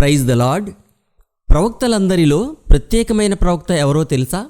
Praise the lord. ప్రవక్తలందరిలో ప్రత్యేకమైన ప్రవక్త ఎవరో తెలుసా?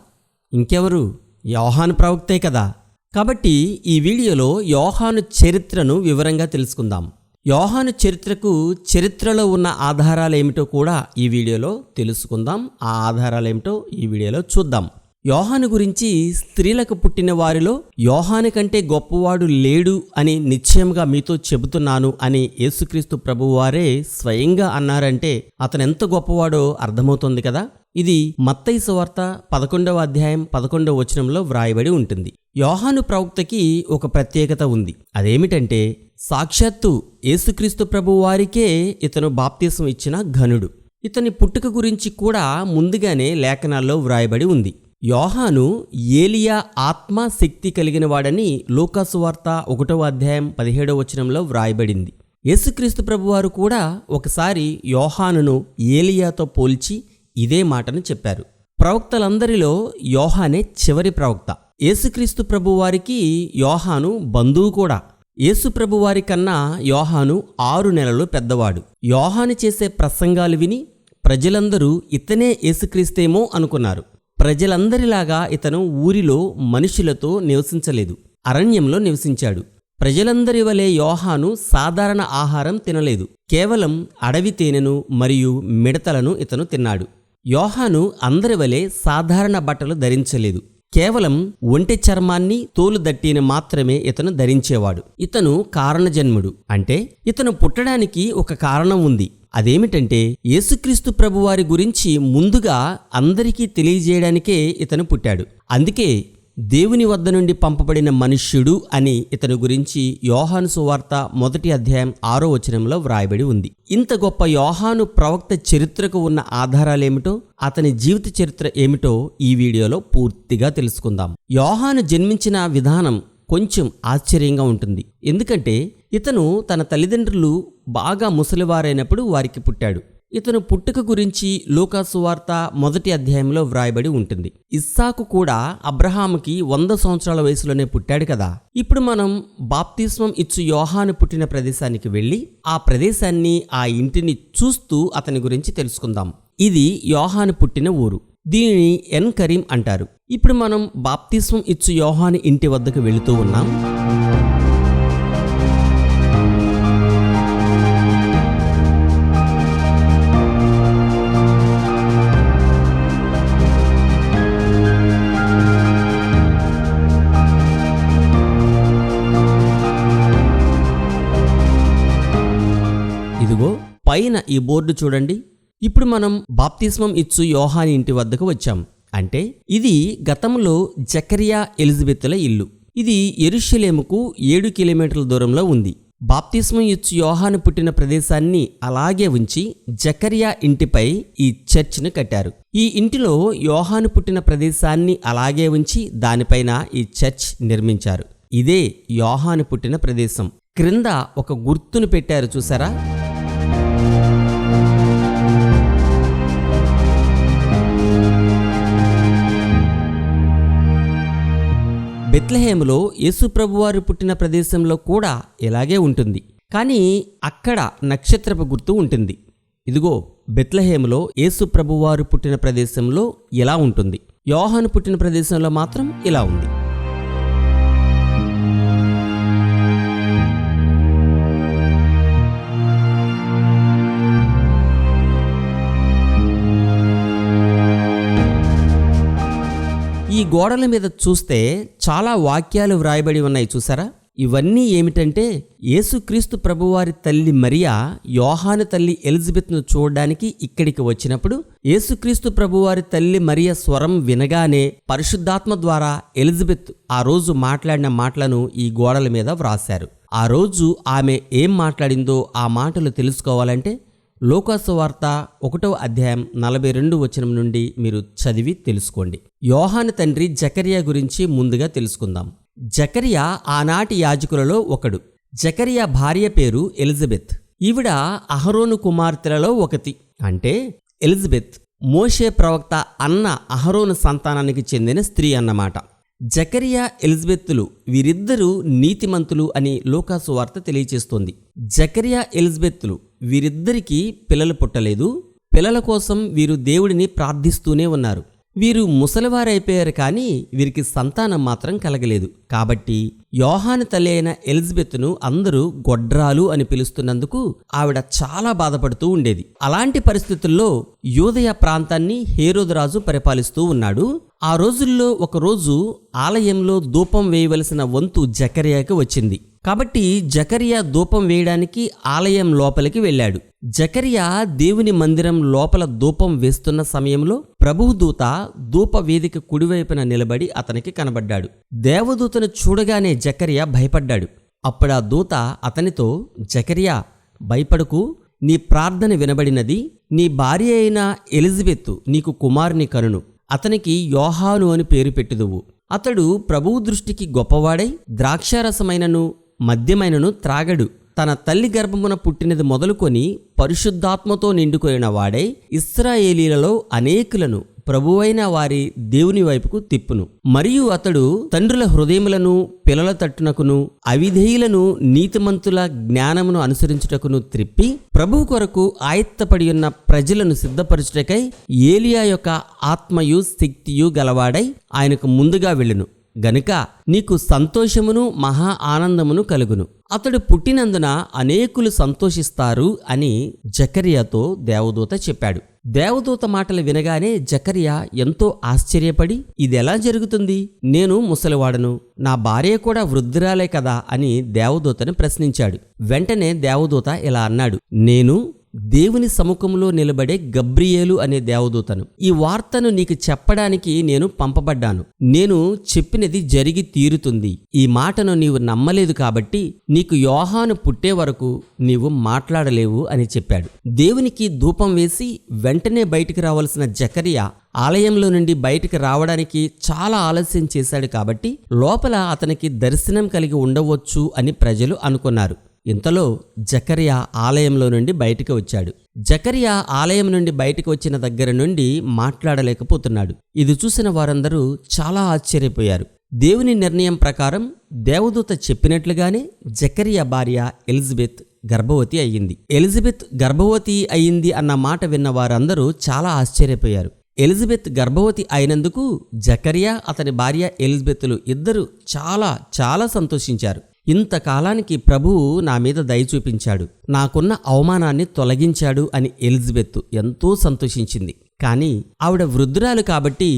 ఇంకెవరు? యోహాను ప్రవక్తే కదా. కాబట్టి ఈ వీడియోలో యోహాను చరిత్రను వివరంగా తెలుసుకుందాం. యోహాను చరిత్రకు చరిత్రలో ఉన్న ఆధారాలేమిటో కూడా ఈ వీడియోలో తెలుసుకుందాం. ఆ ఆధారాలేమిటో ఈ వీడియోలో చూద్దాం. యోహాను గురించి స్త్రీలకు పుట్టిన వారిలో యోహాను కంటే గొప్పవాడు లేడు అని నిశ్చయంగా మీతో చెబుతున్నాను అని యేసుక్రీస్తు ప్రభువారే స్వయంగా అన్నారంటే అతను ఎంత గొప్పవాడో అర్థమవుతుంది కదా. ఇది మత్తయి సువార్త పదకొండవ అధ్యాయం పదకొండవ వచనంలో వ్రాయబడి ఉంటుంది. యోహాను ప్రవక్తకి ఒక ప్రత్యేకత ఉంది. అదేమిటంటే సాక్షాత్తు యేసుక్రీస్తు ప్రభువారికే ఇతను బాప్తీసం ఇచ్చిన ఘనుడు. ఇతని పుట్టుక గురించి కూడా ముందుగానే లేఖనాల్లో వ్రాయబడి ఉంది. యోహాను ఏలియా ఆత్మ శక్తి కలిగిన వాడని లూకాసు వార్త ఒకటవ అధ్యాయం పదిహేడవ వచనంలో వ్రాయబడింది. యేసుక్రీస్తు ప్రభువారు కూడా ఒకసారి యోహానును ఏలియాతో పోల్చి ఇదే మాటను చెప్పారు. ప్రవక్తలందరిలో యోహానే చివరి ప్రవక్త. యేసుక్రీస్తు ప్రభువారికి యోహాను బంధువు కూడా. యేసు ప్రభువారి కన్నా యోహాను ఆరు నెలలు పెద్దవాడు. యోహాను చేసే ప్రసంగాలు విని ప్రజలందరూ ఇతనే యేసుక్రీస్తేమో అనుకున్నారు. ప్రజలందరిలాగా ఇతను ఊరిలో మనుషులతో నివసించలేదు అరణ్యంలో నివసించాడు. ప్రజలందరి వలె యోహాను సాధారణ ఆహారం తినలేదు. కేవలం అడవి తేనెను మరియు మిడతలను ఇతను తిన్నాడు. యోహాను అందరి వలె సాధారణ బట్టలు ధరించలేదు. కేవలం ఒంటె చర్మాన్ని తోలు దట్టిని మాత్రమే ఇతను ధరించేవాడు. ఇతను కారణజన్ముడు. అంటే ఇతను పుట్టడానికి ఒక కారణం ఉంది. అదేమిటంటే యేసుక్రీస్తు ప్రభువారి గురించి ముందుగా అందరికీ తెలియజేయడానికే ఇతను పుట్టాడు. అందుకే దేవుని వద్ద నుండి పంపబడిన మనుష్యుడు అని ఇతని గురించి యోహాను సువార్త మొదటి అధ్యాయం ఆరో వచనంలో వ్రాయబడి ఉంది. ఇంత గొప్ప యోహాను ప్రవక్త చరిత్రకు ఉన్న ఆధారాలేమిటో అతని జీవిత చరిత్ర ఏమిటో ఈ వీడియోలో పూర్తిగా తెలుసుకుందాం. యోహాను జన్మించిన విధానం కొంచెం ఆశ్చర్యంగా ఉంటుంది. ఎందుకంటే ఇతను తన తల్లిదండ్రులు బాగా ముసలివారైనప్పుడు వారికి పుట్టాడు. ఇతను పుట్టుక గురించి లూకాసు వార్త మొదటి అధ్యాయంలో వ్రాయబడి ఉంటుంది. ఇస్సాకు కూడా అబ్రహాముకి వంద సంవత్సరాల వయసులోనే పుట్టాడు కదా. ఇప్పుడు మనం బాప్తిస్మం ఇచ్చు యోహాను పుట్టిన ప్రదేశానికి వెళ్ళి ఆ ప్రదేశాన్ని ఆ ఇంటిని చూస్తూ అతని గురించి తెలుసుకుందాం. ఇది యోహాను పుట్టిన ఊరు. దీనిని ఎన్ కరీం అంటారు. ఇప్పుడు మనం బాప్తిస్మం ఇచ్చు యోహాను ఇంటి వద్దకు వెళుతూ ఉన్నాం. పైన ఈ బోర్డు చూడండి. ఇప్పుడు మనం బాప్తిస్మం ఇచ్చు యోహాని ఇంటి వద్దకు వచ్చాం. అంటే ఇది గతంలో జకరియా ఎలిజబెత్ల ఇల్లు. ఇది ఎరుషలేముకు ఏడు కిలోమీటర్ల దూరంలో ఉంది. బాప్తిస్మం ఇచ్చు యోహాను పుట్టిన ప్రదేశాన్ని అలాగే ఉంచి జకరియా ఇంటిపై ఈ చర్చ్ను కట్టారు. ఈ ఇంటిలో యోహాను పుట్టిన ప్రదేశాన్ని అలాగే ఉంచి దానిపైన ఈ చర్చ్ నిర్మించారు. ఇదే యోహాను పుట్టిన ప్రదేశం. క్రింద ఒక గుర్తును పెట్టారు చూసారా? బెత్లహేములో యేసుప్రభువారు పుట్టిన ప్రదేశంలో కూడా ఇలాగే ఉంటుంది. కానీ అక్కడ నక్షత్రపు గుర్తు ఉంటుంది. ఇదిగో బెత్లహేములో యేసుప్రభువారు పుట్టిన ప్రదేశంలో ఇలా ఉంటుంది. యోహాను పుట్టిన ప్రదేశంలో మాత్రం ఇలా ఉంది. గోడల మీద చూస్తే చాలా వాక్యాలు వ్రాయబడి ఉన్నాయి చూసారా ఇవన్నీ ఏమిటంటే యేసుక్రీస్తు ప్రభువారి తల్లి మరియా యోహాను తల్లి ఎలిజబెత్ను చూడడానికి ఇక్కడికి వచ్చినప్పుడు యేసుక్రీస్తు ప్రభువారి తల్లి మరియ స్వరం వినగానే పరిశుద్ధాత్మ ద్వారా ఎలిజబెత్ ఆ రోజు మాట్లాడిన మాటలను ఈ గోడల మీద వ్రాశారు. ఆ రోజు ఆమె ఏం మాట్లాడిందో ఆ మాటలు తెలుసుకోవాలంటే లోకాసు వార్త ఒకటవ అధ్యాయం నలభై రెండు వచనం నుండి మీరు చదివి తెలుసుకోండి. యోహాను తండ్రి జకరియా గురించి ముందుగా తెలుసుకుందాం. జకరియా ఆనాటి యాజకులలో ఒకడు. జకరియా భార్య పేరు ఎలిజబెత్. ఈవిడ అహరోను కుమార్తెలలో ఒకటి అంటే ఎలిజబెత్ మోషే ప్రవక్త అన్న అహరోను సంతానానికి చెందిన స్త్రీ అన్నమాట. జకరియా ఎలిజబెత్తులు వీరిద్దరూ నీతిమంతులు అని లోకాసు వార్త తెలియచేస్తోంది. జకరియా ఎలిజబెత్తులు వీరిద్దరికీ పిల్లలు పుట్టలేదు. పిల్లల కోసం వీరు దేవుడిని ప్రార్థిస్తూనే ఉన్నారు. వీరు ముసలివారైపోయారు కానీ వీరికి సంతానం మాత్రం కలగలేదు. కాబట్టి యోహాను తల్లి అయిన ఎలిజబెత్ను అందరూ గొడ్రాలు అని పిలుస్తున్నందుకు ఆవిడ చాలా బాధపడుతూ ఉండేది. అలాంటి పరిస్థితుల్లో యూదయ ప్రాంతాన్ని హేరోదురాజు పరిపాలిస్తూ ఉన్నాడు. ఆ రోజుల్లో ఒకరోజు ఆలయంలో ధూపం వేయవలసిన వంతు జకరియాకి వచ్చింది. కాబట్టి జకరియా ధూపం వేయడానికి ఆలయం లోపలికి వెళ్ళాడు. జకరియా దేవుని మందిరం లోపల ధూపం వేస్తున్న సమయంలో ప్రభుదూత ధూప వేదిక కుడివైపున నిలబడి అతనికి కనబడ్డాడు. దేవదూతను చూడగానే జకరియా భయపడ్డాడు. అప్పుడు ఆ దూత అతనితో జకరియా భయపడకు. నీ ప్రార్థన వినబడినది. నీ భార్య అయిన ఎలిజబెత్ నీకు కుమారుని కనును. అతనికి యోహాను అని పేరు పెట్టుదువు. అతడు ప్రభువు దృష్టికి గొప్పవాడై ద్రాక్షారసమైనను మద్యమైనను త్రాగడు. తన తల్లి గర్భమున పుట్టినది మొదలుకొని పరిశుద్ధాత్మతో నిండుకొనిన వాడై ఇస్రాయేలీలలో అనేకులను ప్రభువైన వారి దేవుని వైపుకు తిప్పును. మరియు అతడు తండ్రుల హృదయములను పిల్లల తట్టునకును అవిధేయులను నీతిమంతుల జ్ఞానమును అనుసరించుటకును త్రిప్పి ప్రభు కొరకు ఆయత్తపడి ఉన్న ప్రజలను సిద్ధపరచుటకై ఏలియా యొక్క ఆత్మయు శక్తియు గలవాడై ఆయనకు ముందుగా వెళ్ళును. గనుక నీకు సంతోషమును మహా ఆనందమును కలుగును. అతడు పుట్టినందున అనేకులు సంతోషిస్తారు అని జకరియాతో దేవదూత చెప్పాడు. దేవదూత మాటలు వినగానే జకరియా ఎంతో ఆశ్చర్యపడి ఇదెలా జరుగుతుంది? నేను ముసలివాడను. నా భార్య కూడా వృద్ధురాలే కదా? అని దేవదూతను ప్రశ్నించాడు. వెంటనే దేవదూత ఇలా అన్నాడు. నేను దేవుని సముఖంలో నిలబడే గబ్రియేలు అనే దేవదూతను. ఈ వార్తను నీకు చెప్పడానికి నేను పంపబడ్డాను. నేను చెప్పినది జరిగి తీరుతుంది. ఈ మాటను నీవు నమ్మలేదు కాబట్టి నీకు యోహాను పుట్టే వరకు నీవు మాట్లాడలేవు అని చెప్పాడు. దేవునికి ధూపం వేసి వెంటనే బయటికి రావాల్సిన జకరియా ఆలయంలో నుండి బయటికి రావడానికి చాలా ఆలస్యం చేశాడు కాబట్టి లోపల అతనికి దర్శనం కలిగి ఉండవచ్చు అని ప్రజలు అనుకున్నారు. ఇంతలో జకరియా ఆలయంలో నుండి బయటికి వచ్చాడు. జకరియా ఆలయం నుండి బయటికి వచ్చిన దగ్గర నుండి మాట్లాడలేకపోతున్నాడు. ఇది చూసిన వారందరూ చాలా ఆశ్చర్యపోయారు. దేవుని నిర్ణయం ప్రకారం దేవదూత చెప్పినట్లుగానే జకరియా భార్య ఎలిజబెత్ గర్భవతి అయ్యింది. ఎలిజబెత్ గర్భవతి అయ్యింది అన్న మాట విన్న వారందరూ చాలా ఆశ్చర్యపోయారు. ఎలిజబెత్ గర్భవతి అయినందుకు జకరియా అతని భార్య ఎలిజబెత్లు ఇద్దరు చాలా చాలా సంతోషించారు. ఇంతకాలానికి ప్రభువు నా మీద దయ చూపించాడు. నాకున్న అవమానాన్ని తొలగించాడు అని ఎలిజబెత్ ఎంతో సంతోషించింది. కానీ ఆవిడ వృద్ధురాలు కాబట్టి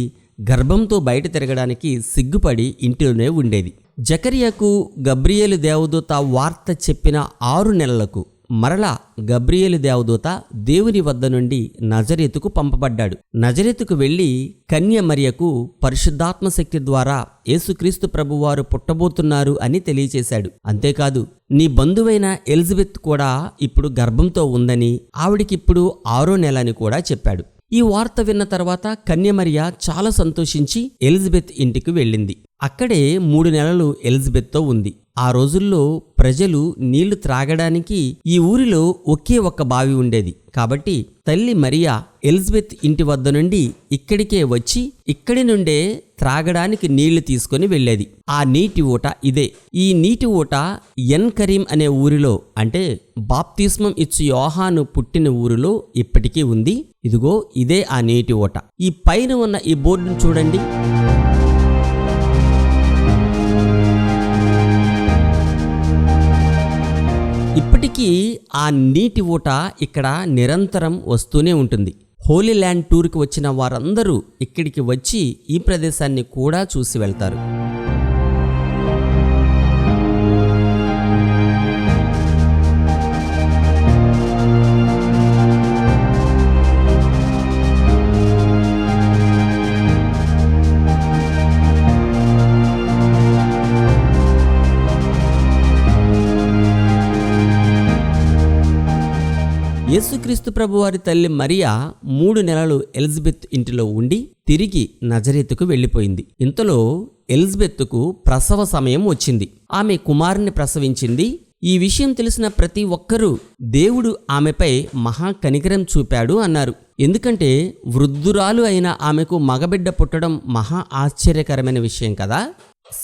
గర్భంతో బయట తిరగడానికి సిగ్గుపడి ఇంటిలోనే ఉండేది. జకరియాకు గబ్రియేలు దేవదూత వార్త చెప్పిన ఆరు నెలలకు మరలా గబ్రియేలు దేవదూత దేవుని వద్ద నుండి నజరేతుకు పంపబడ్డాడు. నజరేతుకు వెళ్ళి కన్య మరియకు పరిశుద్ధాత్మ శక్తి ద్వారా యేసుక్రీస్తు ప్రభువారు పుట్టబోతున్నారు అని తెలియచేశాడు. అంతేకాదు నీ బంధువైన ఎలిజబెత్ కూడా ఇప్పుడు గర్భంతో ఉందని ఆవిడికిప్పుడు ఆరో నెల అని కూడా చెప్పాడు. ఈ వార్త విన్న తర్వాత కన్యమరియ చాలా సంతోషించి ఎలిజబెత్ ఇంటికి వెళ్ళింది. అక్కడే మూడు నెలలు ఎలిజబెత్తో ఉంది. ఆ రోజుల్లో ప్రజలు నీళ్ళు త్రాగడానికి ఈ ఊరిలో ఒకే ఒక్క బావి ఉండేది. కాబట్టి తల్లి మరియా ఎలిజబెత్ ఇంటి వద్ద నుండి ఇక్కడికే వచ్చి ఇక్కడి నుండే త్రాగడానికి నీళ్ళు తీసుకొని వెళ్ళేది. ఆ నీటి ఊట ఇదే. ఈ నీటి ఊట ఎన్ కరీం అనే ఊరిలో అంటే బాప్తిస్మం ఇచ్చు యోహాను పుట్టిన ఊరిలో ఇప్పటికీ ఉంది. ఇదిగో ఇదే ఆ నీటి ఊట. ఈ పైన ఉన్న ఈ బోర్డును చూడండి. ఆ నీటి ఊట ఇక్కడ నిరంతరం వస్తూనే ఉంటుంది. హోలీ ల్యాండ్ టూర్కి వచ్చిన వారందరూ ఇక్కడికి వచ్చి ఈ ప్రదేశాన్ని కూడా చూసి వెళ్తారు. యేసుక్రీస్తు ప్రభువారి తల్లి మరియా మూడు నెలలు ఎలిజబెత్ ఇంటిలో ఉండి తిరిగి నజరేతుకు వెళ్ళిపోయింది. ఇంతలో ఎలిజబెత్తుకు ప్రసవ సమయం వచ్చింది. ఆమె కుమారుని ప్రసవించింది. ఈ విషయం తెలిసిన ప్రతి ఒక్కరూ దేవుడు ఆమెపై మహా కనికరం చూపాడు అన్నారు. ఎందుకంటే వృద్ధురాలు అయిన ఆమెకు మగబిడ్డ పుట్టడం మహా ఆశ్చర్యకరమైన విషయం కదా.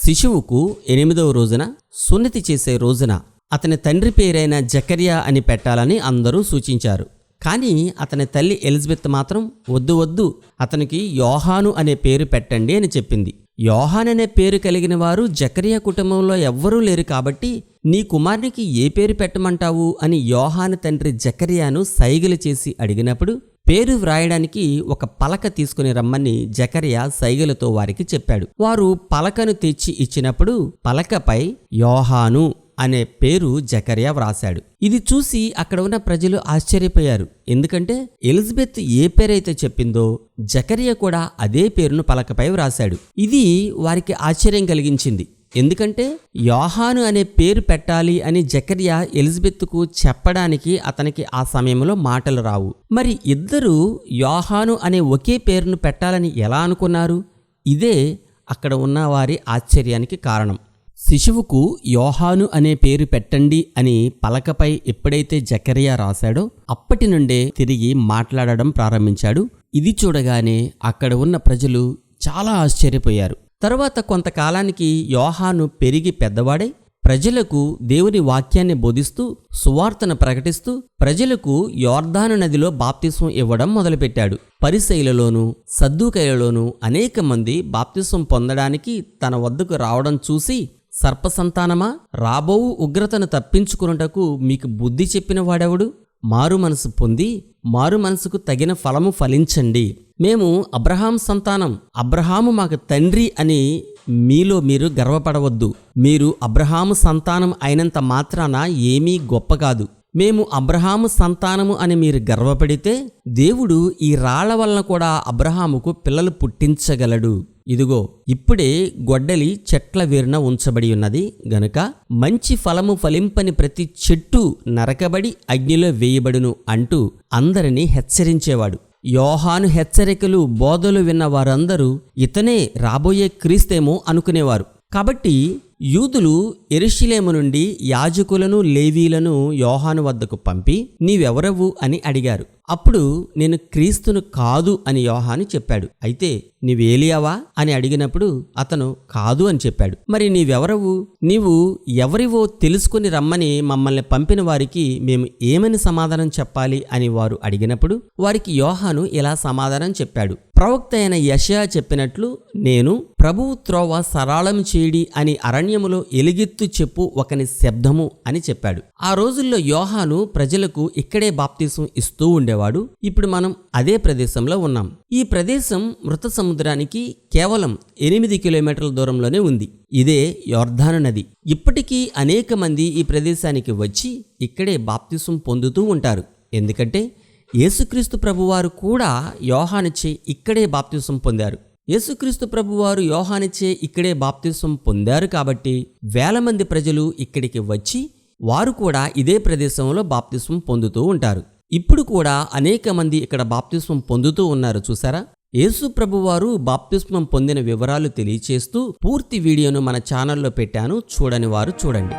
శిశువుకు ఎనిమిదవ రోజున సున్నతి చేసే రోజున అతని తండ్రి పేరైన జకరియా అని పెట్టాలని అందరూ సూచించారు. కానీ అతని తల్లి ఎలిజబెత్ మాత్రం వద్దు వద్దు అతనికి యోహాను అనే పేరు పెట్టండి అని చెప్పింది. యోహాన్ అనే పేరు కలిగిన వారు జకరియా కుటుంబంలో ఎవ్వరూ లేరు కాబట్టి నీ కుమారునికి ఏ పేరు పెట్టమంటావు అని యోహాను తండ్రి జకరియాను సైగలు చేసి అడిగినప్పుడు పేరు వ్రాయడానికి ఒక పలక తీసుకుని రమ్మని జకరియా సైగలతో వారికి చెప్పాడు. వారు పలకను తెచ్చి ఇచ్చినప్పుడు పలకపై యోహాను అనే పేరు జకరియా వ్రాశాడు. ఇది చూసి అక్కడ ఉన్న ప్రజలు ఆశ్చర్యపోయారు. ఎందుకంటే ఎలిజబెత్ ఏ పేరైతే చెప్పిందో జకరియా కూడా అదే పేరును పలకపై వ్రాశాడు. ఇది వారికి ఆశ్చర్యం కలిగించింది. ఎందుకంటే యోహాను అనే పేరు పెట్టాలి అని జకరియా ఎలిజబెత్కు చెప్పడానికి అతనికి ఆ సమయంలో మాటలు రావు. మరి ఇద్దరూ యోహాను అనే ఒకే పేరును పెట్టాలని ఎలా అనుకున్నారు? ఇదే అక్కడ ఉన్న వారి ఆశ్చర్యానికి కారణం. శిశువుకు యోహాను అనే పేరు పెట్టండి అని పలకపై ఎప్పుడైతే జకరియా రాశాడో అప్పటి నుండే తిరిగి మాట్లాడడం ప్రారంభించాడు. ఇది చూడగానే అక్కడ ఉన్న ప్రజలు చాలా ఆశ్చర్యపోయారు. తరువాత కొంతకాలానికి యోహాను పెరిగి పెద్దవాడై ప్రజలకు దేవుని వాక్యాన్ని బోధిస్తూ సువార్తను ప్రకటిస్తూ ప్రజలకు యోర్ధాను నదిలో బాప్తిస్వం ఇవ్వడం మొదలుపెట్టాడు. పరిశైలలోను సద్దుకైలలోను అనేక మంది బాప్తిస్వం పొందడానికి తన వద్దకు రావడం చూసి సర్పసంతానమా? రాబోవు ఉగ్రతను తప్పించుకున్నటకు మీకు బుద్ధి చెప్పిన వాడెవడు? మారు మనసు పొంది మారు మనసుకు తగిన ఫలము ఫలించండి. మేము అబ్రహాం సంతానం. అబ్రహాము మాకు తండ్రి అని మీలో మీరు గర్వపడవద్దు. మీరు అబ్రహాము సంతానం అయినంత మాత్రాన ఏమీ గొప్ప కాదు. మేము అబ్రహాము సంతానము అని మీరు గర్వపడితే దేవుడు ఈ రాళ్ళ వలన కూడా అబ్రహాముకు పిల్లలు పుట్టించగలడు. ఇదిగో ఇప్పుడే గొడ్డలి చెట్ల వేరున ఉంచబడి ఉన్నది. గనుక మంచి ఫలము ఫలింపని ప్రతి చెట్టు నరకబడి అగ్నిలో వేయబడును అంటూ అందరినీ హెచ్చరించేవాడు. యోహాను హెచ్చరికలు బోధలు విన్న వారందరూ ఇతనే రాబోయే క్రీస్తేమో అనుకునేవారు. కాబట్టి యూదులు ఎరుషిలేము నుండి యాజకులను లేవీలను యోహాను వద్దకు పంపి నీవెవరవు అని అడిగారు. అప్పుడు నేను క్రీస్తును కాదు అని యోహాను చెప్పాడు. అయితే నీవేలియావా? అని అడిగినప్పుడు అతను కాదు అని చెప్పాడు. మరి నీవెవరవు? నీవు ఎవరివో తెలుసుకుని రమ్మని మమ్మల్ని పంపిన వారికి మేము ఏమని సమాధానం చెప్పాలి అని వారు అడిగినప్పుడు వారికి యోహాను ఇలా సమాధానం చెప్పాడు. ప్రవక్త అయిన యషయా చెప్పినట్లు నేను ప్రభువు త్రోవ సరాళం చేయడి అని అరణ్యములో ఎలుగెత్తు చెప్పు ఒకని శబ్దము అని చెప్పాడు. ఆ రోజుల్లో యోహాను ప్రజలకు ఇక్కడే బాప్తీసం ఇస్తూ ఉండేవాడు. ఇప్పుడు మనం అదే ప్రదేశంలో ఉన్నాం. ఈ ప్రదేశం మృత సముద్రానికి కేవలం ఎనిమిది కిలోమీటర్ల దూరంలోనే ఉంది. ఇదే యోర్ధాను నది. ఇప్పటికీ అనేక మంది ఈ ప్రదేశానికి వచ్చి ఇక్కడే బాప్తిసం పొందుతూ ఉంటారు. ఎందుకంటే యేసుక్రీస్తు ప్రభువారు కూడా యోహానిచే ఇక్కడే బాప్తిసం పొందారు. యేసుక్రీస్తు ప్రభువారు యోహానిచే ఇక్కడే బాప్తిసం పొందారు కాబట్టి వేల మంది ప్రజలు ఇక్కడికి వచ్చి వారు కూడా ఇదే ప్రదేశంలో బాప్తిసం పొందుతూ ఉంటారు. ఇప్పుడు కూడా అనేక మంది ఇక్కడ బాప్తిస్వం పొందుతూ ఉన్నారు చూసారా యేసు ప్రభువారు బాప్తిస్మం పొందిన వివరాలు తెలియచేస్తూ పూర్తి వీడియోను మన ఛానల్లో పెట్టాను. చూడని వారు చూడండి.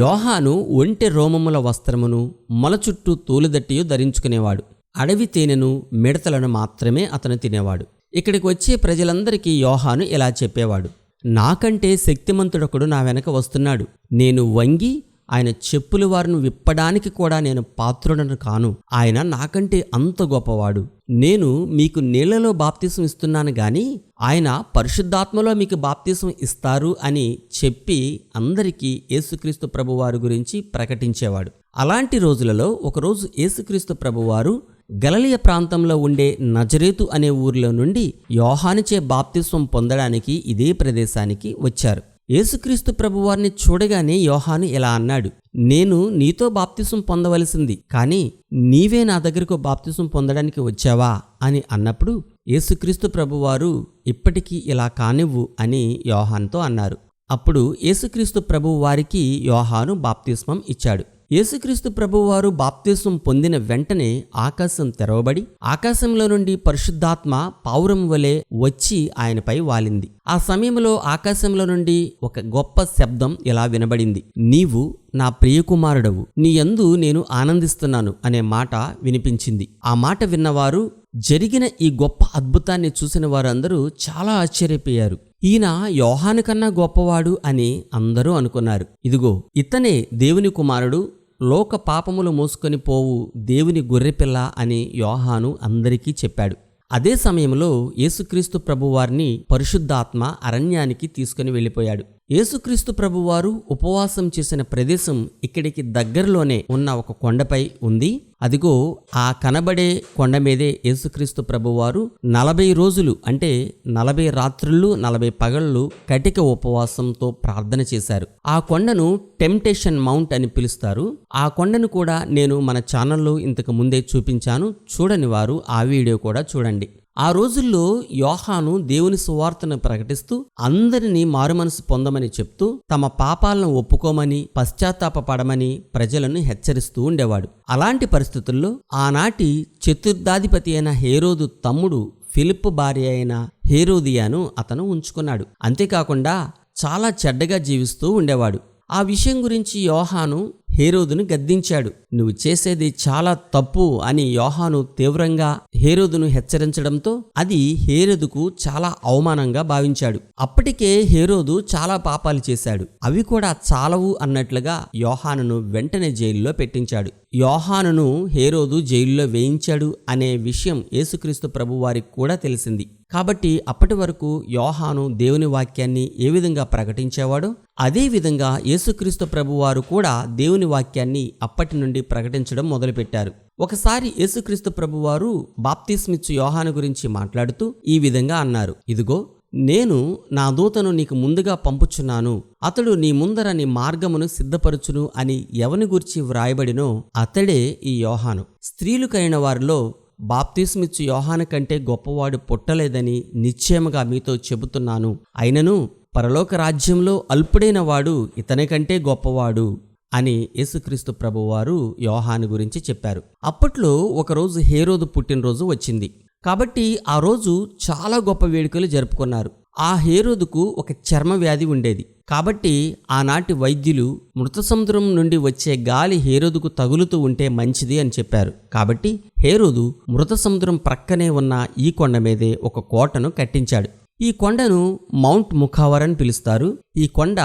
యోహాను ఒంటె రోమముల వస్త్రమును మొల చుట్టూ తూలిదట్టియు ధరించుకునేవాడు. అడవి తేనెను మిడతలను మాత్రమే అతను తినేవాడు. ఇక్కడికి వచ్చే ప్రజలందరికీ యోహాను ఇలా చెప్పేవాడు. నాకంటే శక్తిమంతుడొకడు నా వెనక వస్తున్నాడు. నేను వంగి ఆయన చెప్పులు వారిని విప్పడానికి కూడా నేను పాత్రుడను కాను. ఆయన నాకంటే అంత గొప్పవాడు. నేను మీకు నీళ్ళలో బాప్తీసం ఇస్తున్నాను గాని ఆయన పరిశుద్ధాత్మలో మీకు బాప్తీసం ఇస్తారు అని చెప్పి అందరికీ యేసుక్రీస్తు ప్రభువారు గురించి ప్రకటించేవాడు. అలాంటి రోజులలో ఒకరోజు యేసుక్రీస్తు ప్రభువారు గలలియ ప్రాంతంలో ఉండే నజరేతు అనే ఊరిలో నుండి యోహానిచే బాప్తిస్వం పొందడానికి ఇదే ప్రదేశానికి వచ్చారు. యేసుక్రీస్తు ప్రభువారిని చూడగానే యోహాను ఇలా అన్నాడు నేను నీతో బాప్తిసం పొందవలసింది కానీ నీవే నా దగ్గరకు బాప్తిసం పొందడానికి వచ్చావా? అని అన్నప్పుడు యేసుక్రీస్తు ప్రభువారు ఇప్పటికీ ఇలా కానివ్వు అని యోహాన్తో అన్నారు. అప్పుడు యేసుక్రీస్తు ప్రభువారికి యోహాను బాప్తిస్మం ఇచ్చాడు. యేసుక్రీస్తు ప్రభువారు బాప్తీసం పొందిన వెంటనే ఆకాశం తెరవబడి ఆకాశంలో నుండి పరిశుద్ధాత్మ పావురం వలె వచ్చి ఆయనపై వాలింది. ఆ సమయంలో ఆకాశంలో నుండి ఒక గొప్ప శబ్దం ఇలా వినబడింది. నీవు నా ప్రియకుమారుడవు నీ యందు నేను ఆనందిస్తున్నాను అనే మాట వినిపించింది. ఆ మాట విన్నవారు జరిగిన ఈ గొప్ప అద్భుతాన్ని చూసిన వారందరూ చాలా ఆశ్చర్యపోయారు. ఈయన యోహాను కన్నా గొప్పవాడు అని అందరూ అనుకున్నారు. ఇదిగో ఇతనే దేవుని కుమారుడు లోక పాపములు మోసుకొని పోవు దేవుని గొర్రెపిల్ల అని యోహాను అందరికీ చెప్పాడు. అదే సమయంలో యేసుక్రీస్తు ప్రభువారిని పరిశుద్ధాత్మ అరణ్యానికి తీసుకుని వెళ్ళిపోయాడు. యేసుక్రీస్తు ప్రభువారు ఉపవాసం చేసిన ప్రదేశం ఇక్కడికి దగ్గరలోనే ఉన్న ఒక కొండపై ఉంది. అదిగో ఆ కనబడే కొండ మీదే యేసుక్రీస్తు ప్రభువారు నలభై రోజులు అంటే నలభై రాత్రులు నలభై పగళ్ళు కటిక ఉపవాసంతో ప్రార్థన చేశారు. ఆ కొండను టెంప్టేషన్ మౌంట్ అని పిలుస్తారు. ఆ కొండను కూడా నేను మన ఛానల్లో ఇంతకు ముందే చూపించాను. చూడని వారు ఆ వీడియో కూడా చూడండి. ఆ రోజుల్లో యోహాను దేవుని సువార్తను ప్రకటిస్తూ అందరినీ మారుమనసు పొందమని చెప్తూ తమ పాపాలను ఒప్పుకోమని పశ్చాత్తాపపడమని ప్రజలను హెచ్చరిస్తూ ఉండేవాడు. అలాంటి పరిస్థితుల్లో ఆనాటి చతుర్థాధిపతి అయిన హేరోదు తమ్ముడు ఫిలిప్ భార్య అయిన హేరోదియాను అతను ఉంచుకున్నాడు. అంతేకాకుండా చాలా చెడ్డగా జీవిస్తూ ఉండేవాడు. ఆ విషయం గురించి యోహాను హేరోదును గద్దించాడు. నువ్వు చేసేది చాలా తప్పు అని యోహాను తీవ్రంగా హేరోదును హెచ్చరించడంతో అది హేరోదుకు చాలా అవమానంగా భావించాడు. అప్పటికే హేరోదు చాలా పాపాలు చేశాడు. అవి కూడా చాలవు అన్నట్లుగా యోహానును వెంటనే జైల్లో పెట్టించాడు. యోహానును హేరోదు జైల్లో వేయించాడు అనే విషయం యేసుక్రీస్తు ప్రభువారికి కూడా తెలిసింది. కాబట్టి అప్పటి వరకు యోహాను దేవుని వాక్యాన్ని ఏ విధంగా ప్రకటించేవాడో? అదే విధంగా యేసుక్రీస్తు ప్రభువారు కూడా దేవుని వాక్యాన్ని అప్పటి నుండి ప్రకటించడం మొదలుపెట్టారు. ఒకసారి యేసుక్రీస్తు ప్రభువారు బాప్తిస్మిచ్చు యోహాను గురించి మాట్లాడుతూ ఈ విధంగా అన్నారు. ఇదిగో నేను నా దూతను నీకు ముందుగా పంపుచున్నాను. అతడు నీ ముందర నీ మార్గమును సిద్ధపరచును అని ఎవని గురించి వ్రాయబడినో అతడే ఈ యోహాను. స్త్రీలు కలిగిన వారిలో బాప్తిస్మిచ్చు యోహాను కంటే గొప్పవాడు పుట్టలేదని నిశ్చయముగా మీతో చెబుతున్నాను. అయినను పరలోక రాజ్యంలో అల్పుడైన వాడు ఇతని కంటే గొప్పవాడు అని యేసుక్రీస్తు ప్రభువారు యోహాను గురించి చెప్పారు. అప్పట్లో ఒకరోజు హేరోదు పుట్టినరోజు వచ్చింది. కాబట్టి ఆ రోజు చాలా గొప్ప వేడుకలు జరుపుకున్నారు. ఆ హేరోదుకు ఒక చర్మ వ్యాధి ఉండేది. కాబట్టి ఆనాటి వైద్యులు మృత సముద్రం నుండి వచ్చే గాలి హేరోదుకు తగులుతూ ఉంటే మంచిది అని చెప్పారు. కాబట్టి హేరోదు మృత సముద్రం ప్రక్కనే ఉన్న ఈ కొండ మీదే ఒక కోటను కట్టించాడు. ఈ కొండను మౌంట్ ముఖావర్ అని పిలుస్తారు. ఈ కొండ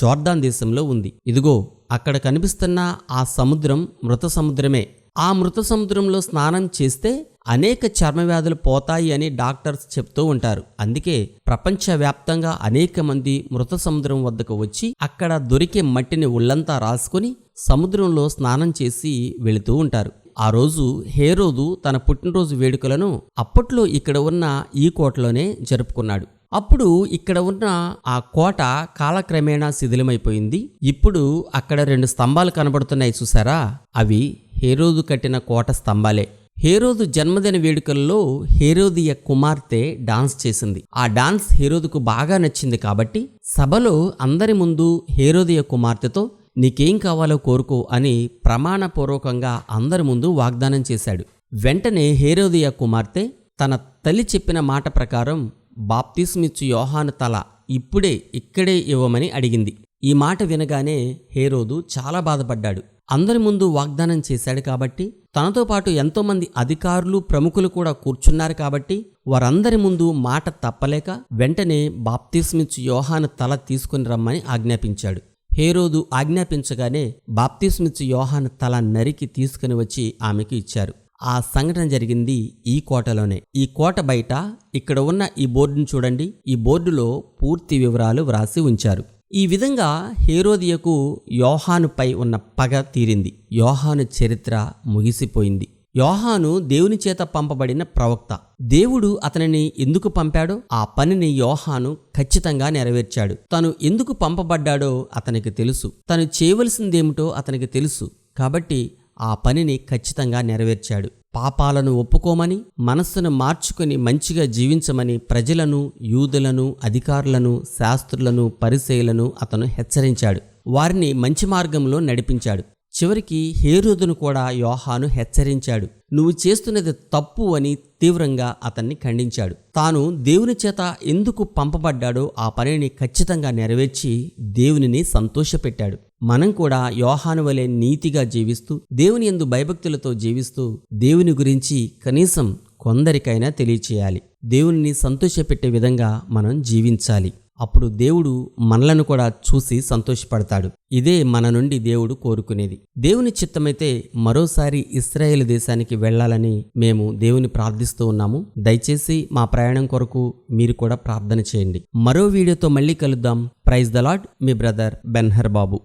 జోర్దాన్ దేశంలో ఉంది. ఇదిగో అక్కడ కనిపిస్తున్న ఆ సముద్రం మృత సముద్రమే. ఆ మృత సముద్రంలో స్నానం చేస్తే అనేక చర్మ వ్యాధులు పోతాయి అని డాక్టర్స్ చెప్తూ ఉంటారు. అందుకే ప్రపంచవ్యాప్తంగా అనేక మంది మృత సముద్రం వద్దకు వచ్చి అక్కడ దొరికే మట్టిని ఉళ్ళంతా రాసుకొని సముద్రంలో స్నానం చేసి వెళుతూ ఉంటారు. ఆ రోజు హేరోదు తన పుట్టినరోజు వేడుకలను అప్పట్లో ఇక్కడ ఉన్న ఈ కోటలోనే జరుపుకున్నాడు. అప్పుడు ఇక్కడ ఉన్న ఆ కోట కాలక్రమేణా శిథిలమైపోయింది. ఇప్పుడు అక్కడ రెండు స్తంభాలు కనబడుతున్నాయి చూసారా? అవి హేరోదు కట్టిన కోట స్తంభాలే. హేరోదు జన్మదిన వేడుకల్లో హేరోదియ కుమార్తె డాన్స్ చేసింది. ఆ డాన్స్ హేరోదుకు బాగా నచ్చింది కాబట్టి సభలో అందరి ముందు హేరోదియ కుమార్తెతో నీకేం కావాలో కోరుకో అని ప్రమాణపూర్వకంగా అందరి ముందు వాగ్దానం చేశాడు. వెంటనే హేరోదియ కుమార్తె తన తల్లి చెప్పిన మాట ప్రకారం బాప్తిస్మిచ్చు యోహాను తల ఇప్పుడే ఇక్కడే ఇవ్వమని అడిగింది. ఈ మాట వినగానే హేరోదు చాలా బాధపడ్డాడు. అందరి ముందు వాగ్దానం చేశాడు కాబట్టి తనతో పాటు ఎంతోమంది అధికారులు ప్రముఖులు కూడా కూర్చున్నారు కాబట్టి వారందరి ముందు మాట తప్పలేక వెంటనే బాప్తిస్మిచ్చు యోహాను తల తీసుకుని రమ్మని ఆజ్ఞాపించాడు. హేరోదు ఆజ్ఞాపించగానే బాప్తిస్మిచ్చు యోహాను తల నరికి తీసుకుని వచ్చి ఆమెకు ఇచ్చారు. ఆ సంఘటన జరిగింది ఈ కోటలోనే. ఈ కోట బయట ఇక్కడ ఉన్న ఈ బోర్డును చూడండి. ఈ బోర్డులో పూర్తి వివరాలు వ్రాసి ఉంచారు. ఈ విధంగా హేరోదియకు యోహానుపై ఉన్న పగ తీరింది. యోహాను చరిత్ర ముగిసిపోయింది. యోహాను దేవుని చేత పంపబడిన ప్రవక్త. దేవుడు అతనిని ఎందుకు పంపాడో? ఆ పనిని యోహాను ఖచ్చితంగా నెరవేర్చాడు. తను ఎందుకు పంపబడ్డాడో అతనికి తెలుసు. తను చేయవలసిందేమిటో అతనికి తెలుసు. కాబట్టి ఆ పనిని ఖచ్చితంగా నెరవేర్చాడు. పాపాలను ఒప్పుకోమని మనస్సును మార్చుకొని మంచిగా జీవించమని ప్రజలను యూదులను అధికారులను శాస్త్రులను పరిశైలను అతను హెచ్చరించాడు. వారిని మంచి మార్గంలో నడిపించాడు. చివరికి హేరోదును కూడా యోహాను హెచ్చరించాడు. నువ్వు చేస్తున్నది తప్పు అని తీవ్రంగా అతన్ని ఖండించాడు. తాను దేవుని చేత ఎందుకు పంపబడ్డాడో ఆ పనిని ఖచ్చితంగా నెరవేర్చి దేవునిని సంతోషపెట్టాడు. మనం కూడా యోహాను వలె నీతిగా జీవిస్తూ దేవుని యందు భయభక్తులతో జీవిస్తూ దేవుని గురించి కనీసం కొందరికైనా తెలియచేయాలి. దేవుణ్ణి సంతోషపెట్టే విధంగా మనం జీవించాలి. అప్పుడు దేవుడు మనలను కూడా చూసి సంతోషపడతాడు. ఇదే మన నుండి దేవుడు కోరుకునేది. దేవుని చిత్తమైతే మరోసారి ఇస్రాయేల్ దేశానికి వెళ్ళాలని మేము దేవుని ప్రార్థిస్తూ ఉన్నాము. దయచేసి మా ప్రయాణం కొరకు మీరు కూడా ప్రార్థన చేయండి. మరో వీడియోతో మళ్ళీ కలుద్దాం. ప్రైజ్ ద లాడ్ మీ బ్రదర్ బెన్హర్ బాబు